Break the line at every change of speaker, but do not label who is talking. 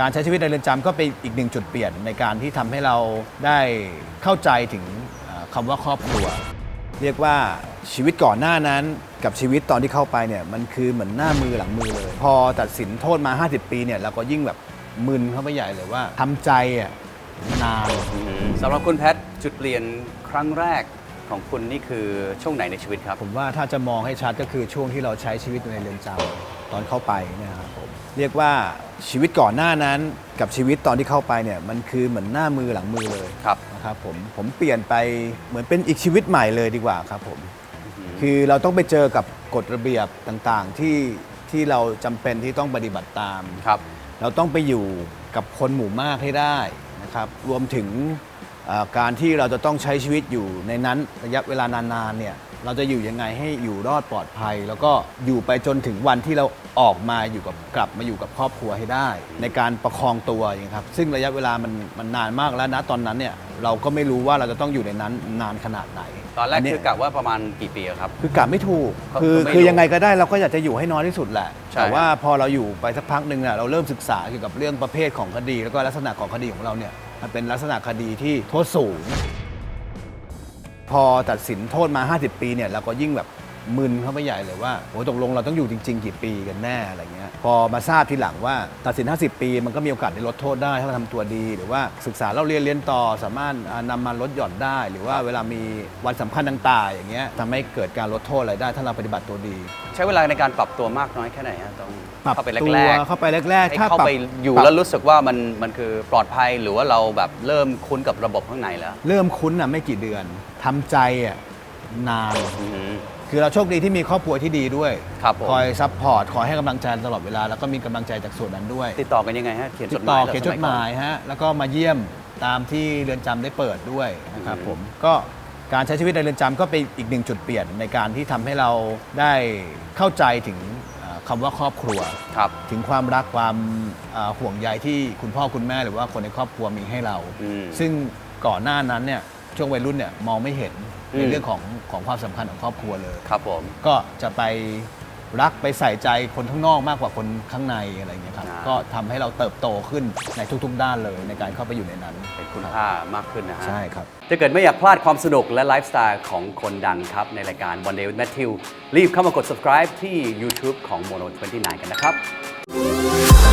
การใช้ชีวิตในเรือนจำก็เป็นอีกหนึ่งจุดเปลี่ยนในการที่ทำให้เราได้เข้าใจถึงเอ่อคำว่าครอบครัว เรียกว่าชีวิตก่อนหน้านั้นกับชีวิตตอนที่เข้าไปเนี่ยมันคือเหมือนหน้ามือหลังมือเลย พอตัดสินโทษมา 50 ปีเนี่ยเราก็ยิ่งแบบมึนเข้าไปใหญ่เลยว่าทำใจอะนาน
สำหรับคุณแพทย์จุดเปลี่ยนครั้งแรกของคุณนี่คือช่วงไหนในชีวิตครับ
ผมว่าถ้าจะมองให้ชัดก็คือช่วงที่เราใช้ชีวิตอยู่ในเรือนจำ ตอนเข้าไปเนะครับผมเรียกว่าชีวิตก่อนหน้านั้นกับชีวิตตอนที่เข้าไปเนี่ยมันคือเหมือนหน้ามือหลังมือเลย
ครับ
นะครับผมผมเปลี่ยนไปเหมือนเป็นอีกชีวิตใหม่เลยดีกว่าครับผมคือเราต้องไปเจอกับกฎระเบียบต่างๆที่ที่เราจำเป็นที่ต้องปฏิบัติตาม
ครับ
เราต้องไปอยู่กับคนหมู่มากให้ได้นะครับ รวมถึงเอ่อ การที่เราจะต้องใช้ชีวิตอยู่ในนั้นระยะเวลานานๆเนี่ยเราจะอยู่ยังไงให้อยู่รอดปลอดภัย แล้วก็อยู่ไปจนถึงวันที่เราออกมาอยู่กับกลับมาอยู่กับครอบครัวให้ได้ ในการประคองตัวอย่างนี้ครับ ซึ่งระยะเวลามันมันนานมากแล้วนะตอนนั้นเนี่ยเราก็ไม่รู้ว่าเราจะต้องอยู่ในนั้นนานขนาดไหน
ตอนแรก
เนี้
คื
ย
อกะว่าประมาณกี่ปีอะครับ
คือกะไม่ถูก
ก็
คือ
ก็ไม่
คือ
รู้
ยังไงก็ได้เราก็อยากจะอยู่ให้น้อยที่สุดแหละ
ใช่
แต่ว่าพอเราอยู่ไปสักพักหนึ่งน่ะเราเริ่มศึกษาเกี่ยวกับเรื่องประเภทของคดี แล้วก็ลักษณะของคดีของเราเนี่ย มันเป็นลักษณะคดีที่โทษสูง พอตัดสินโทษมา 50 ปีเนี่ยเราก็ยิ่งแบบ มึนเข้าไปใหญ่เลยว่าโอ้ตกลงเราต้องอยู่จริง ๆ กี่ปีกันแน่อะไรเงี้ยพอมาทราบทีหลังว่าตัดสิน 50 ปี มันก็มีโอกาสได้ลดโทษได้ถ้าเราทำตัวดี หรือว่าศึกษาเราเรียนเรียนต่อสามารถอ่านำมาลดหย่อนได้ หรือว่าเวลามีวันสำคัญต่างๆอย่างเงี้ยทำให้เกิดการลดโทษอะไรได้ถ้าเราปฏิบัติตัวดี
ใช้เวลาในการปรับตัวมากน้อยแค่ไหนฮะต้อง
ปรับ
เข้าไป
ตัว
แรก
เข้าไปแรก
ๆให้
ๆถ้า
เข้า
ปรับ
ไปอยู่
ปรับ
แล้วรู้สึกว่ามันมันคือปลอดภัยหรือว่าเราแบบเริ่มคุ้นกับระบบข้างในแล้ว
เริ่มคุ้นอะไม่กี่เดือนทำใจอะนาน
อืม
คือเราโชคดีที่มีครอบครัวที่ดีด้วย
ครับผม
คอยซัพพอร์ตคอยให้กำลังใจตลอดเวลา แล้วก็มีกำลังใจจากส่วนนั้นด้วย
ติดต่อกันยังไงฮะ เขียนจ
ติ
ด
ด
ห
ต่
มา
อย
หร
เขียนจ
ส
ด
มั
ห
ก่อน
มายฮะแล้วก็มาเยี่ยมตามที่เรือนจำได้เปิดด้วยนะครับ
อืม
ผมก็การใช้ชีวิตในเรือนจำก็เป็นอีกหนึ่งจุดเปลี่ยนในการที่ทำให้เราได้เข้าใจถึงเอ่อคำว่าครอบครัว
ครับ
ถึงความรักความเอ่อห่วงใยที่คุณพ่อคุณแม่หรือว่าคนในครอบครัวมีให้เรา
อืม
ซึ่งก่อนหน้านั้นเนี่ย ช่วงวัยรุ่นเนี่ยมองไม่เห็น
อืม
ในเรื่องของของความสำคัญของครอบครัวเลย
ครับผม
ก็จะไปรักไปใส่ใจคนข้างนอกมากกว่าคนข้างในอะไรอย่างเงี้ยครับ
อ่า
ก็ทำให้เราเติบโตขึ้นในทุกๆ ด้านเลยในการเข้าไปอยู่ในนั้น
เป็นคุณค่ามากขึ้นนะฮะ
ใช่ครับ
ถ้าเกิดไม่อยากพลาดความสนุกและไลฟ์สไตล์ของคนดังครับ ในรายการ One Day with Matthew รีบเข้ามากด subscribe ที่ YouTube ของ Mono 29 กันนะครับ